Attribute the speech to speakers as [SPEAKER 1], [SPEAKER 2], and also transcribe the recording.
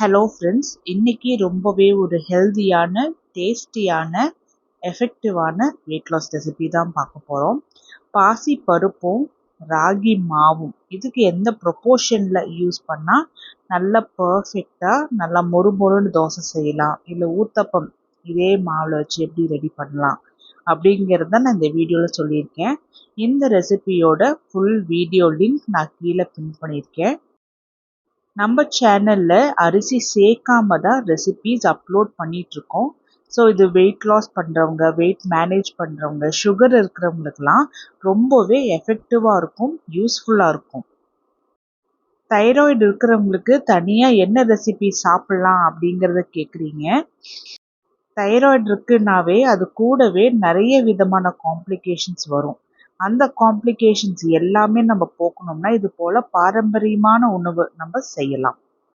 [SPEAKER 1] Hello friends இன்றைக்கி ரொம்பவே ஒரு ஹெல்தியான டேஸ்டியான எஃபெக்டிவான வெயிட் லாஸ் ரெசிபி தான் பார்க்க போகிறோம் பாசி பருப்பும் ராகி மாவும். இதுக்கு எந்த ப்ரொப்போர்ஷனில் யூஸ் பண்ணால் நல்ல பர்ஃபெக்டாக நல்லா மொறு மொறுன்னு தோசை செய்யலாம். இல்லை ஊத்தப்பம் இதே மாவில் வச்சு எப்படி ரெடி பண்ணலாம் அப்படிங்கிறத நான் இந்த வீடியோவில் சொல்லியிருக்கேன். இந்த ரெசிபியோட ஃபுல் வீடியோ லிங்க் நான் கீழே பின் பண்ணியிருக்கேன். நம்ம சேனலில் அரிசி சேர்க்காம தான் ரெசிபீஸ் அப்லோட் பண்ணிகிட்ருக்கோம் ஸோ இது வெயிட் லாஸ் பண்ணுறவங்க வெயிட் மேனேஜ் பண்ணுறவங்க சுகர் இருக்கிறவங்களுக்கெல்லாம் ரொம்பவே எஃபெக்டிவாக இருக்கும் யூஸ்ஃபுல்லாக இருக்கும். தைராய்டு இருக்கிறவங்களுக்கு தனியாக என்ன ரெசிபி சாப்பிட்லாம் அப்படிங்கிறத கேட்குறீங்க தைராய்டு இருக்குன்னாவே அது கூடவே நிறைய விதமான காம்ப்ளிகேஷன்ஸ் வரும். அந்த காம்ப்ளிகேஷன்ஸ் எல்லாமே நம்ம போக்கணும்னா இது போல் பாரம்பரியமான உணவு நம்ம செய்யலாம்.